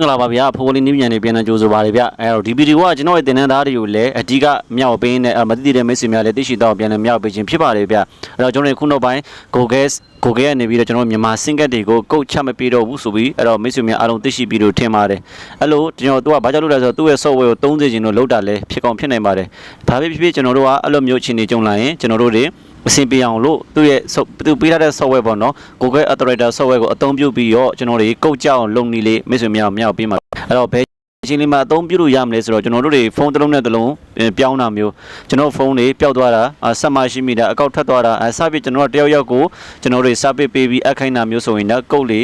မင်္ဂလာပါဗျာဖိုးလေးနည်းပညာတွေပြန်လည်ကြိုဆိုပါရဗျအဲတော့ဒီဗီဒီယိုကကျွန်တော်ရဲ့တင်နန်းသားတွေကိုလည်းအဓိကမြောက်ပေးနေမသိတဲ့မိတ်ဆွေများလည်းသိရှိတော့ပြန်လည်မြောက်ပေးခြင်းဖြစ်ပါတယ်ဗျအဲတော့ကျွန်တော်တို့ခုနောက်ပိုင်း Google Google ကနေပြီးတော့ကျွန်တော်မြန်မာစင်ကတ်တွေကိုကုတ်ချမပေးတော့ဘူးဆိုပြီးအဲ့တော့မိတ်ဆွေများအားလုံးသိရှိပြီးလို့ထင်ပါတယ်အဲ့လိုကျွန်တော်တို့ကဘာကြောင့်လုပ်လဲဆိုတော့သူ့ရဲ့ software ကိုသုံးစေခြင်းလို့လုပ်တာလည်းဖြစ်ကောင်းဖြစ်နိုင်ပါတယ်ဒါပဲဖြစ်ဖြစ်ကျွန်တော်တို့ကအဲ့လိုမျိုးအခြေအနေကြုံလာရင်ကျွန်တော်တို့တွေ အဆင်ပြေအောင်လို့သူ့ရဲ့သူပေးထားတဲ့ software ပေါ့နော် Google Authorizer software ကိုအသုံးပြုပြီးတော့ကျွန်တော်တွေကုတ်ကြအောင်လုပ်နေလေမိတ်ဆွေများမြောက်ပေးမှာအဲ့တော့ဘယ်အချိန်လေးမှာအသုံးပြုလို့ရမလဲဆိုတော့ကျွန်တော်တို့တွေဖုန်းတစ်လုံးနဲ့တစ်လုံးပြောင်းတာမျိုးကျွန်တော်ဖုန်းတွေပျောက်သွားတာဆက်မရှိမိတာအကောက်ထွက်သွားတာအစပြကျွန်တော်တယောက်ယောက်ကိုကျွန်တော်တွေစပစ်ပေးပြီးအခိုင်းတာမျိုးဆိုရင်တော့ကုတ်လေ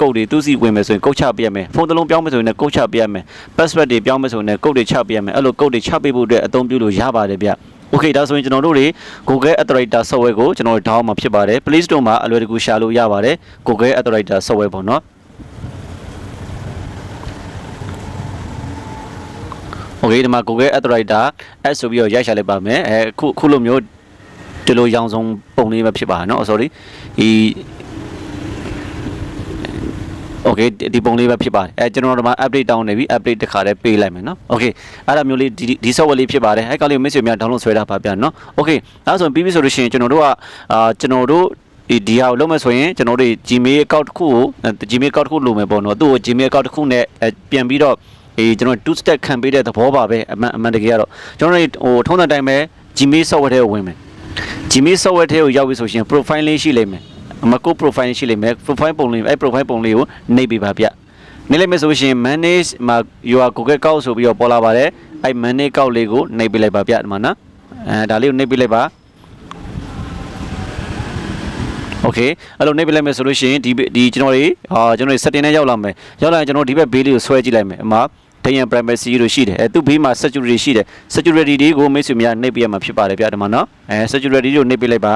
ကုတ်တွေသူ့စီဝင်မယ်ဆိုရင်ကုတ်ချပေးရမယ်ဖုန်းတစ်လုံးပြောင်းမယ်ဆိုရင်လည်းကုတ်ချပေးရမယ် password တွေပြောင်းမယ်ဆိုရင်လည်းကုတ်တွေချပေးရမယ်အဲ့လိုကုတ်တွေချပေးဖို့အတွက်အသုံးပြုလို့ရပါတယ်ဗျ โอเคဒါဆိုရင်ကျွန်တော်တို့တွေ Google Authorizer software ကိုကျွန်တော်တို့ download မှာဖြစ်ပါတယ် Play Store မှာအလွယ်တကူရှာလို့ရပါတယ် Google Authorizer software ပေါ့နော်โอเคဒီမှာ Google Authorizer app ဆိုပြီးတော့ရိုက်ရှာလိုက်ပါမယ်အဲခုခုလိုမျိုးဒီလိုရောင်စုံပုံလေးပဲဖြစ်ပါเนาะ sorry ဒီ okay ဒီပုံလေးပဲဖြစ်ပါတယ်အဲကျွန်တော်တို့မှာ update တောင်းနေပြီ update တစ်ခါတည်းပေးလိုက်မယ်နော် okay အဲ့ဒါမျိုးလေးဒီဒီ software လေးဖြစ်ပါတယ်အဲကောင်လေးမိတ်ဆွေများ download ဆွဲထားပါဗျာနော် okay အဲ့ဒါဆိုပြီးပြီဆိုလို့ရှိရင်ကျွန်တော်တို့ကအာကျွန်တော်တို့ဒီဒီဟာကိုလုပ်မယ်ဆိုရင်ကျွန်တော်တို့ Gmail account တစ်ခုကို Gmail account တစ်ခုလုပ်မယ်ပေါ့နော်သူ့ကို Gmail account တစ်ခုနဲ့ပြန်ပြီးတော့ေးကျွန်တော်2 step ခံပေးတဲ့သဘောပါပဲအမှန်အမှန်တကယ်ကတော့ကျွန်တော်ဟိုထုံးတဲ့အတိုင်းပဲ Gmail software ထဲကိုဝင်မယ် Gmail software ထဲကိုရောက်ပြီဆိုရှင် profile လေးရှိလိမ့်မယ် မကို profile ရှိလိမ့်မယ် profile ပုံလေးအဲ့ profile ပုံလေးကိုနှိပ်ပေးပါဗျနှိပ်လိုက်မယ်ဆိုရှင် manage မှာ your Google account ဆိုပြီးတော့ပေါ်လာပါတယ်အဲ့ manage account လေးကိုနှိပ်ပေးလိုက်ပါဗျဒီမှာနော်အဲဒါလေးကိုနှိပ်ပေးလိုက်ပါโอเคအဲ့လိုနှိပ်ပေးလိုက်မယ်ဆိုလို့ရှိရင်ဒီဒီကျွန်တော်တွေအာကျွန်တော်တွေ setting နဲ့ရောက်လာမယ်ရောက်လာရင်ကျွန်တော်ဒီဘက်ဘေးလေးကိုဆွဲကြည့်လိုက်မယ်အမဒိယန် privacy လို့ရှိတယ်အဲသူ့ဘေးမှာ security ရှိတယ် security တွေကိုမိတ်ဆွေများနှိပ်ပေးရမှာဖြစ်ပါတယ်ဗျဒီမှာနော်အဲ security ကိုနှိပ်ပေးလိုက်ပါ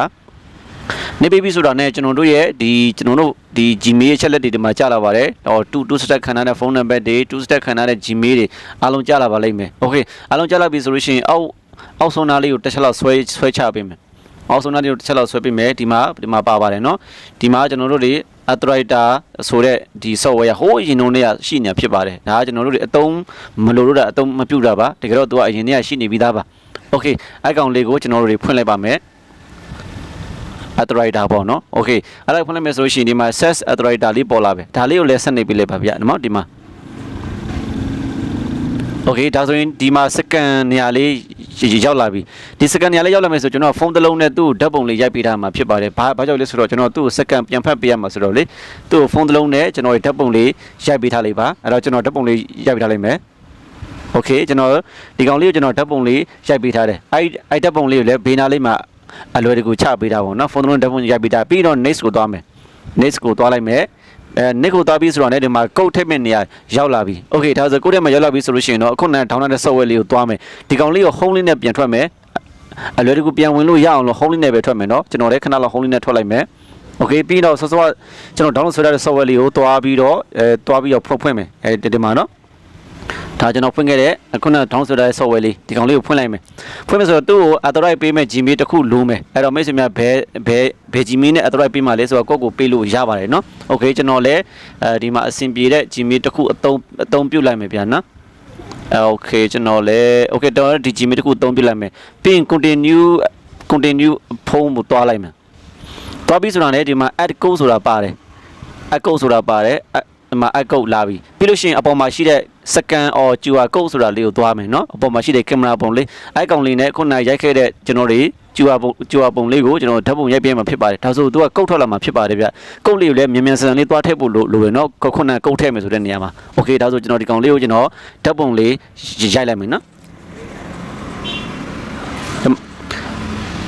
နေပြီပြီဆိုတာနဲ့ကျွန်တော်တို့ရဲ့ဒီကျွန်တော်တို့ဒီ Gmail ရဲ့ချက်လက်တွေဒီမှာကြာလာပါတယ်ဟော2 2 step ခံထားတဲ့ဖုန်းနံပါတ်တွေ2 step ခံထားတဲ့ Gmail တွေအားလုံးကြာလာပါလိမ့်မယ်။ Okay အားလုံးကြာလာပြီဆိုလို့ရှိရင်အောက်အောက်ဆုံးနားလေးကိုတစ်ချက်လောက်ဆွဲဆွဲချပေးမယ်။အောက်ဆုံးနားလေးကိုတစ်ချက်လောက်ဆွဲပေးမယ်ဒီမှာဒီမှာပါပါတယ်နော်။ဒီမှာကျွန်တော်တို့တွေ Authorizer ဆိုတဲ့ဒီ software ဟိုးအရင်တုန်းကရှိနေတာဖြစ်ပါတယ်။ဒါကကျွန်တော်တို့တွေအသုံးမလိုလို့တာအသုံးမပြုတာပါ။တကယ်တော့သူကအရင်တည်းကရှိနေပြီးသားပါ။ Okay အဲ့ကောင်လေးကိုကျွန်တော်တို့တွေဖွင့်လိုက်ပါမယ်။ authorizer ပေါ့နော်โอเคအဲ့ဒါဖွင့်လိုက်မယ်ဆိုလို့ရှိရင်ဒီမှာ ses authorizer လေးပေါ်လာပဲဒါလေးကိုလည်းဆက်နေပြီလေပါဗျာနော်ဒီမှာโอเคဒါဆိုရင်ဒီမှာစကန်နေရာလေးရောက်လာပြီဒီစကန်နေရာလေးရောက်လာမယ်ဆိုကျွန်တော်ဖုန်းတစ်လုံးနဲ့သူ့ဓာတ်ပုံလေးရိုက်ပေးထားမှာဖြစ်ပါတယ်ဘာဘာကြောင့်လဲဆိုတော့ကျွန်တော်သူ့စကန်ပြန်ဖတ်ပေးရမှာဆိုတော့လေသူ့ဖုန်းတစ်လုံးနဲ့ကျွန်တော်ဓာတ်ပုံလေးရိုက်ပေးထားလိုက်ပါအဲ့တော့ကျွန်တော်ဓာတ်ပုံလေးရိုက်ပေးထားလိုက်မယ်โอเคကျွန်တော်ဒီကောင်လေးကိုကျွန်တော်ဓာတ်ပုံလေးရိုက်ပေးထားတယ်အဲ့အဲ့ဓာတ်ပုံလေးကိုလည်းဘေးနားလေးမှာ အလွယ်တကူချပေးတာပေါ့နော်ဖုန်းလုံးဓာတ်ပုံရိုက်ပေးတာပြီးတော့ next ကိုသွားမယ် next ကိုသွားလိုက်မယ်အဲ next ကိုသွားပြီးဆိုတော့ねဒီမှာ code ထည့်မဲ့နေရာရောက်လာပြီ okay ဒါဆို code ထဲမှာရောက်လာပြီဆိုလို့ရှိရင်တော့အခုနက download တဲ့ software လေးကိုသွားမယ်ဒီကောင်လေးကို home လေးနဲ့ပြန်ထွက်မယ်အလွယ်တကူပြန်ဝင်လို့ရအောင်လို့ home လေးနဲ့ပဲထွက်မယ်เนาะကျွန်တော်လည်းခဏလောက် home လေးနဲ့ထွက်လိုက်မယ် okay ပြီးတော့ဆောစောကျွန်တော် download ဆွဲထားတဲ့ software လေးကိုသွားပြီးတော့အဲသွားပြီးတော့ဖွင့်မယ်အဲဒီမှာเนาะ ဒါကျွန်တော်ဖွင့်ခဲ့တဲ့ခုန down ဆိုတဲ့ software လေးဒီကောင်လေးကိုဖွင့်လိုက်မယ်ဖွင့်မယ်ဆိုတော့သူ့ကို authorize ပေးမဲ့ Gmail တစ်ခုလိုမယ်အဲ့တော့မိတ်ဆွေများဘယ်ဘယ်ဘယ် Gmail နဲ့ authorize ပေးမှလဲဆိုတော့ကိုယ့်ကိုပေးလို့ရပါတယ်เนาะ okay ကျွန်တော်လည်းအဲဒီမှာအဆင်ပြေတဲ့ Gmail တစ်ခုအသုံးအသုံးပြုလိုက်မယ်ဗျာနော် okay ကျွန်တော်လည်း okay တော့ဒီ Gmail တစ်ခုအသုံးပြုလိုက်မယ်ပြီးရင် continue continue ဖုန်းကိုတွားလိုက်မယ်တွားပြီးဆိုတာလည်းဒီမှာ add code ဆိုတာပါတယ် add code ဆိုတာပါတယ်ဒီမှာ add code လာပြီပြီးလို့ရှိရင်အပေါ်မှာရှိတဲ့ scan or QR code ဆိုတာလေးကိုသွားမယ်เนาะအပေါ်မှာရှိတဲ့ကင်မရာပုံလေးအဲ့ကောင်လေးနဲ့ခုနရိုက်ခဲ့တဲ့ကျွန်တော်တွေ QR ပုံ QR ပုံလေးကိုကျွန်တော်ဓာတ်ပုံရိုက်ပြမှာဖြစ်ပါတယ်ဒါဆိုသူကကုတ်ထွက်လာမှာဖြစ်ပါတယ်ဗျကုတ်လေးကိုလည်းမြန်မြန်ဆန်ဆန်လေးသွားထည့်ဖို့လိုလိုပဲเนาะခုနကုတ်ထည့်မယ်ဆိုတဲ့နေရာမှာโอเคဒါဆိုကျွန်တော်ဒီကောင်လေးကိုကျွန်တော်ဓာတ်ပုံလေးရိုက်လိုက်မယ်เนาะ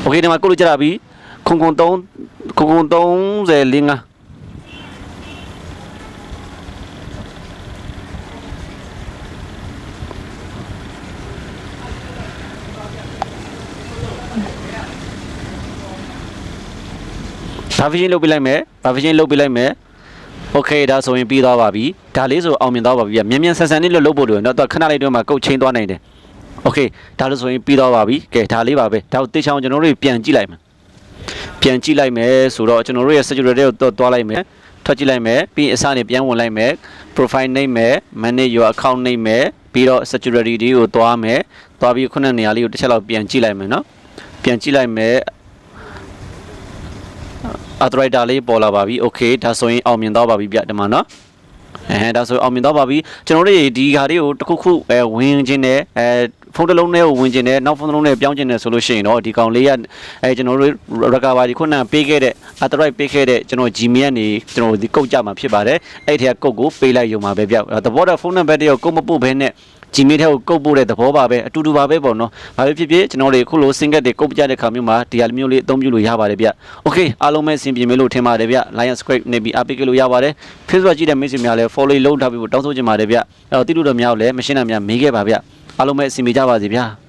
โอเคဒီမှာကုတ်လို့ကြတာပြီခုံခုံ3ခုံခုံ30 5 version လုပ်ပေးလိုက်မယ် version လုပ်ပေးလိုက်မယ် okay ဒါဆိုရင်ပြီးသွားပါပြီဒါလေးဆိုအောင်မြင်သွားပါပြီမြန်မြန်ဆန်ဆန်လေးလွတ်လုပ်ဖို့လိုရင်တော့သူခဏလေးတွင်းမှာကုတ်ချင်းသွားနိုင်တယ် okay ဒါလို့ဆိုရင်ပြီးသွားပါပြီကဲဒါလေးပါပဲဒါကိုတေချောင်းကျွန်တော်တို့ပြန်ကြည့်လိုက်မယ်ပြန်ကြည့်လိုက်မယ်ဆိုတော့ကျွန်တော်တို့ရဲ့ security ကိုတော့သွားလိုက်မယ်ထွက်ကြည့်လိုက်မယ်ပြီးအစနေပြန်ဝင်လိုက်မယ် profile name မယ် manage your account name မယ်ပြီးတော့ security တွေကိုသွားမယ်သွားပြီးခုနှစ်နေရာလေးကိုတစ်ချက်လောက်ပြန်ကြည့်လိုက်မယ်နော်ပြန်ကြည့်လိုက်မယ် authorizer လေးပေါ်လာပါပြီ okay ဒါဆိုရင်အောင်မြင်သွားပါပြီဗျဒီမှာနော်အဲဒါဆိုအောင်မြင်သွားပါပြီကျွန်တော်တို့ဒီဟာလေးကိုတစ်ခုခုအဲဝင်ခြင်းနဲ့အဲဖုန်းတစ်လုံးနဲ့ကိုဝင်ခြင်းနဲ့နောက်ဖုန်းတစ်လုံးနဲ့ပြောင်းခြင်းနဲ့ဆိုလို့ရှိရင်တော့ဒီကောင်လေးကအဲကျွန်တော်တို့ recover ဒီခုနပေးခဲ့တဲ့ authorize ပေးခဲ့တဲ့ကျွန်တော် Gmail ကနေကျွန်တော်ဒီကုတ်ကြမှာဖြစ်ပါတယ်အဲ့ဒီကကုတ်ကိုပေးလိုက်ရုံပါပဲဗျသဘောတော့ဖုန်းနံပါတ်တွေကိုကုတ်မပို့ဘဲနဲ့ Gmail ထဲကိုကုတ်ပို့တဲ့သဘောပါပဲအတူတူပါပဲပေါ့နော်။ဘာပဲဖြစ်ဖြစ်ကျွန်တော်တို့ခုလို single တွေကုတ်ပြတဲ့ခါမျိုးမှာဒီဟာမျိုးလေးအသုံးပြုလို့ရပါတယ်ဗျ။ Okay အားလုံးပဲအဆင်ပြေမယ်လို့ထင်ပါတယ်ဗျ။ Lion Script နေပြီးအားပေးကြလို့ရပါတယ်။ Facebook ကြည့်တဲ့မိတ်ဆွေများလည်း follow လုပ်ထားပြီးတောင်းဆိုချင်ပါတယ်ဗျ။အဲ့တော့တိတိတော့များလည်းမရှင်းတာများမေးခဲ့ပါဗျ။အားလုံးပဲအဆင်ပြေကြပါစေဗျာ။